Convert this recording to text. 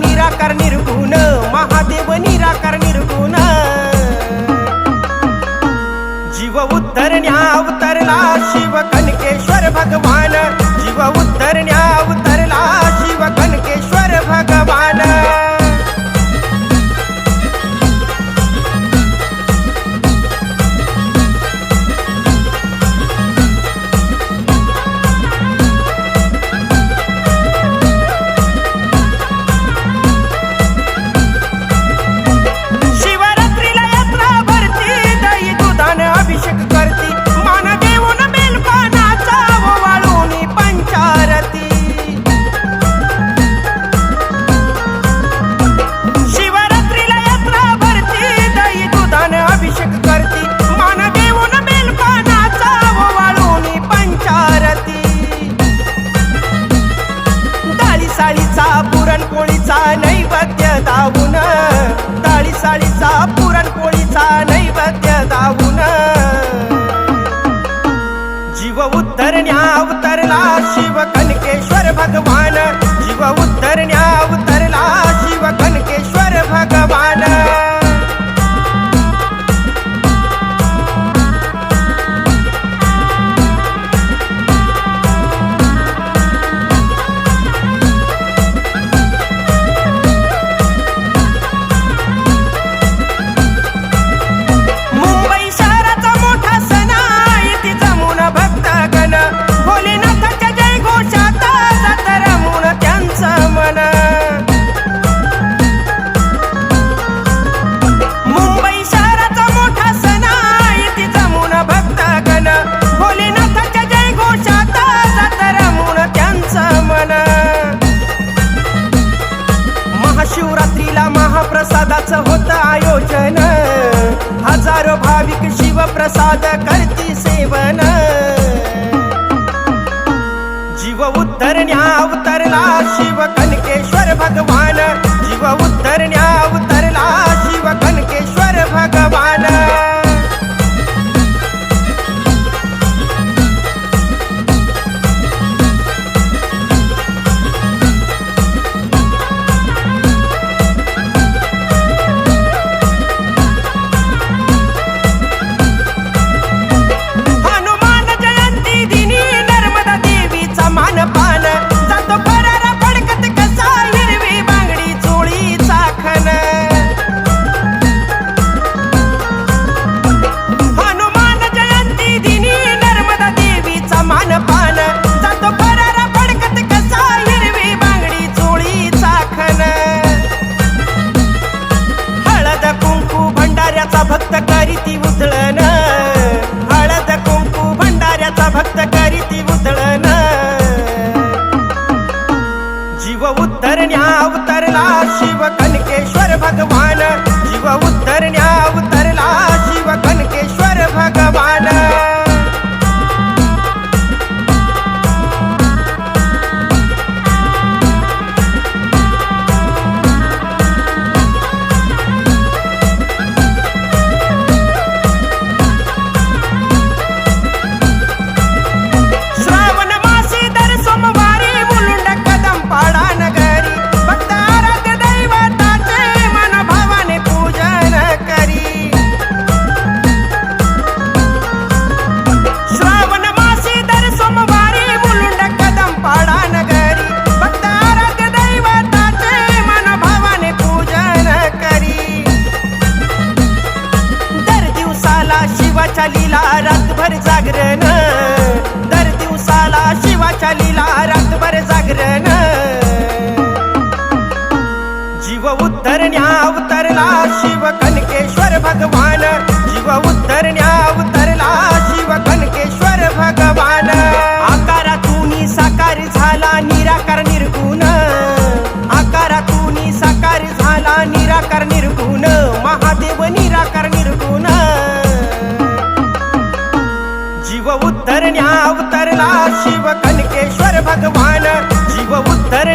निराकार निर्गुण महादेवनी नैवेद्य दावून डाळी साळीचा पुरणपोळीचा नैवेद्य दावून जीव उतरण्या उतरला शिवकन उतरण्या उतरला शिव कनकेश्वर भगवान. शिव उतरण्या उतरला शिव कनकेश्वर भगवान. जीव न्या उतरला शिव कनकेश्वर भगवान. जीव न्या उतरला शिव कनकेश्वर भगवान. शिवाच्या लीला रातभर जागरण. दर दिवसाला शिवाच्या लीला रातभर जागरण. शिव कनकेश्वर भगवान शिव उत्तर